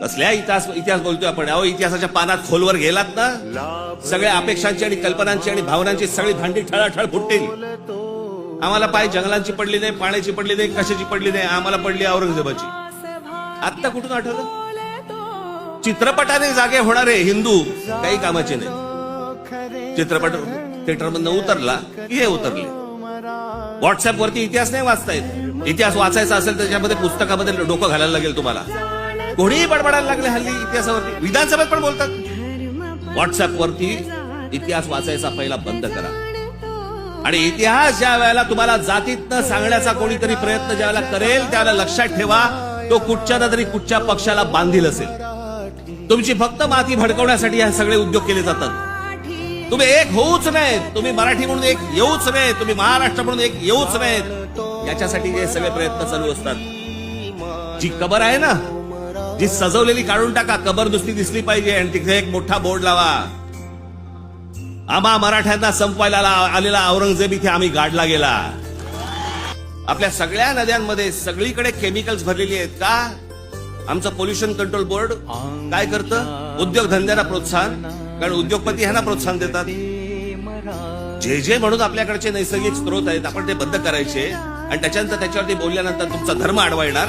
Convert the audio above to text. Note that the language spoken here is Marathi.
कसल्या इतिहास इतिहास बोलतोय आपण? अहो इतिहासाच्या पानात खोलवर गेलात ना? सगळ्या अपेक्षांची आणि कल्पनांची आणि भावनांची सगळी भांडी ठळाठळ फुटतील. आम्हाला पाय जंगलांची पडली नाही पाण्याची पडली नाही कशाची पडली नाही आम्हाला पडली औरंगजेबाची. आत्ता कुठून आठवलं? चित्रपटाने जागे होणारे हिंदू काही कामाचे नाही. चित्रपट थिएटरमधनं उतरला की हे उतरले. व्हॉट्सअप वरती इतिहास नाही वाचता येत. इतिहास वाचायचा असेल तर त्याच्यामध्ये पुस्तकामध्ये डोकं घालायला लागेल तुम्हाला. कोणीही बडबडायला लागले हल्ली इतिहासावरती. विधानसभेत पण बोलतात. व्हॉट्सअप वरती इतिहास वाचायचा पहिला बंद करा. आणि इतिहास ज्या वेळेला तुम्हाला जातीतनं सांगण्याचा कोणीतरी प्रयत्न ज्या वेळेला करेल त्यावेळेला लक्षात ठेवा तो कुठच्या ना तरी कुठच्या पक्षाला बांधील असेल. तुमची फक्त माती भडकवण्यासाठी हे सगळे उद्योग केले जातात. तुम्ही एक होऊच नाही तुम्ही मराठी म्हणून एक येऊच नाही तुम्ही महाराष्ट्र म्हणून एक येऊच नाहीत याच्यासाठी हे सगळे प्रयत्न चालू असतात. जी कबर आहे ना जी सजवलेली काढून टाका. कबर दुसरी दिसली पाहिजे आणि तिथे एक मोठा बोर्ड लावा. आम्हा मराठ्यांना संपवायला आलेला औरंगजेब इथे आम्ही गाडला गेला. आपल्या सगळ्या नद्यांमध्ये सगळीकडे केमिकल्स भरलेली आहेत का? आमचं पोल्युशन कंट्रोल बोर्ड काय करतं? उद्योगधंद्याला प्रोत्साहन. कारण उद्योगपती ह्यांना प्रोत्साहन देतात. जे जे म्हणून आपल्याकडचे नैसर्गिक स्रोत आहेत आपण ते बंद करायचे. आणि त्याच्यानंतर त्याच्यावरती बोलल्यानंतर तुमचा धर्म अडवा येणार.